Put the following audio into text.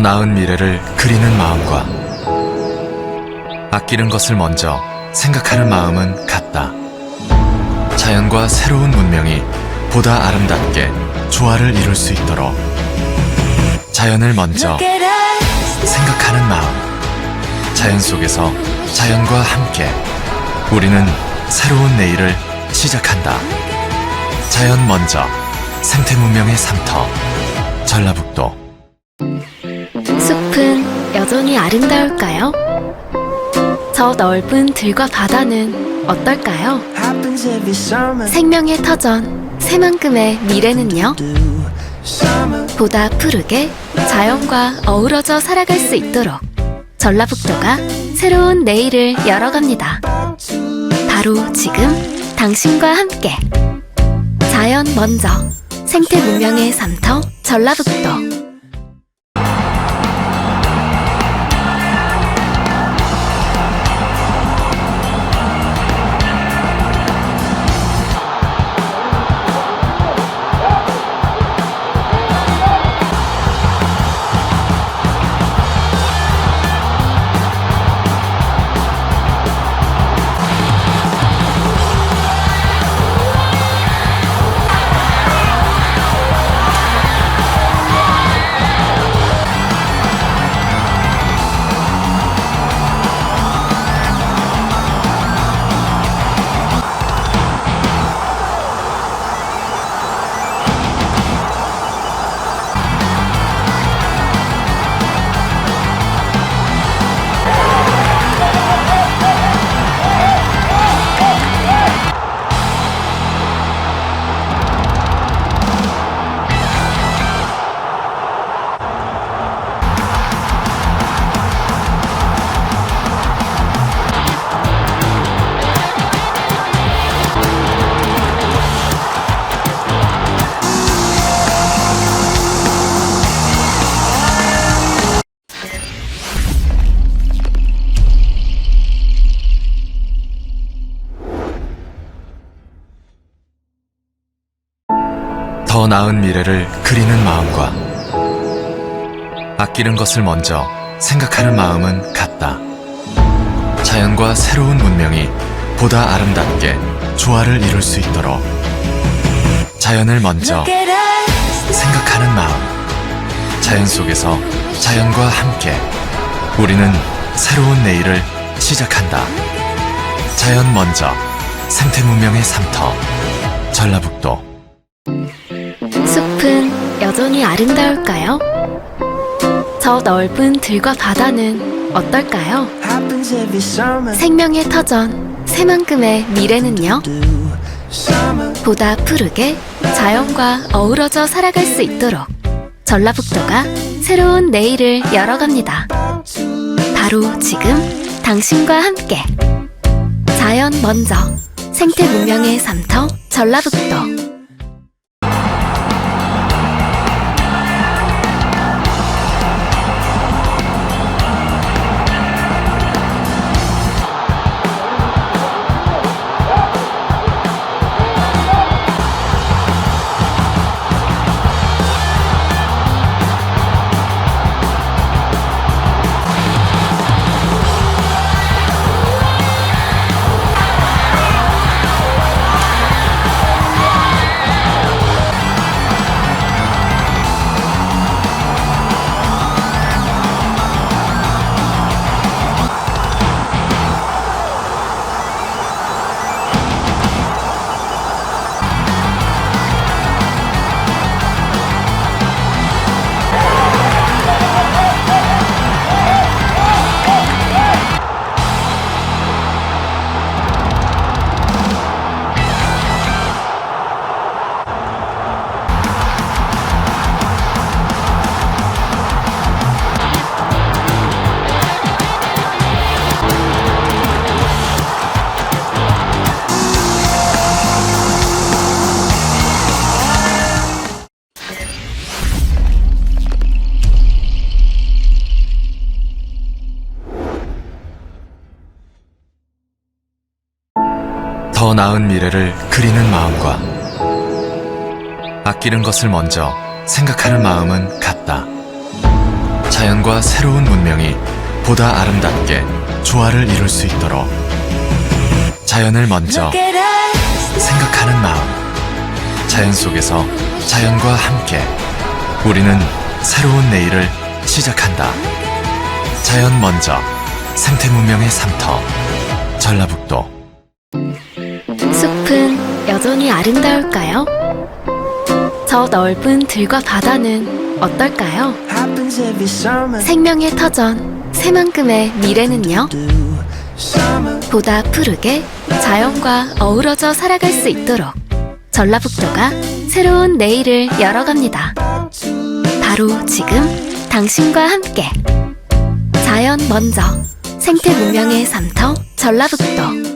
더 나은 미래를 그리는 마음과 아끼는 것을 먼저 생각하는 마음은 같다. 자연과 새로운 문명이 보다 아름답게 조화를 이룰 수 있도록 자연을 먼저 생각하는 마음. 자연 속에서 자연과 함께 우리는 새로운 내일을 시작한다. 자연 먼저 생태 문명의 삼터 전라북도 여전히 아름다울까요? 저 넓은 들과 바다는 어떨까요? 생명의 터전, 새만큼의 미래는요? 보다 푸르게 자연과 어우러져 살아갈 수 있도록 전라북도가 새로운 내일을 열어갑니다. 바로 지금 당신과 함께 자연 먼저 생태 문명의 삼터 전라북도 더 나은 미래를 그리는 마음과 아끼는 것을 먼저 생각하는 마음은 같다. 자연과 새로운 문명이 보다 아름답게 조화를 이룰 수 있도록 자연을 먼저 생각하는 마음. 자연 속에서 자연과 함께 우리는 새로운 내일을 시작한다. 자연 먼저 생태 문명의 삼터 전라북도 숲은 여전히 아름다울까요? 저 넓은 들과 바다는 어떨까요? 생명의 터전, 새만큼의 미래는요? 보다 푸르게 자연과 어우러져 살아갈 수 있도록 전라북도가 새로운 내일을 열어갑니다. 바로 지금 당신과 함께 자연 먼저 생태 문명의 삼터 전라북도 더 나은 미래를 그리는 마음과 아끼는 것을 먼저 생각하는 마음은 같다. 자연과 새로운 문명이 보다 아름답게 조화를 이룰 수 있도록 자연을 먼저 생각하는 마음. 자연 속에서 자연과 함께 우리는 새로운 내일을 시작한다. 자연 먼저 생태 문명의 삼터 전라북도 여전히 아름다울까요? 저 넓은 들과 바다는 어떨까요? 생명의 터전 새만큼의 미래는요? 보다 푸르게 자연과 어우러져 살아갈 수 있도록 전라북도가 새로운 내일을 열어갑니다. 바로 지금 당신과 함께 자연 먼저 생태 문명의 삼터 전라북도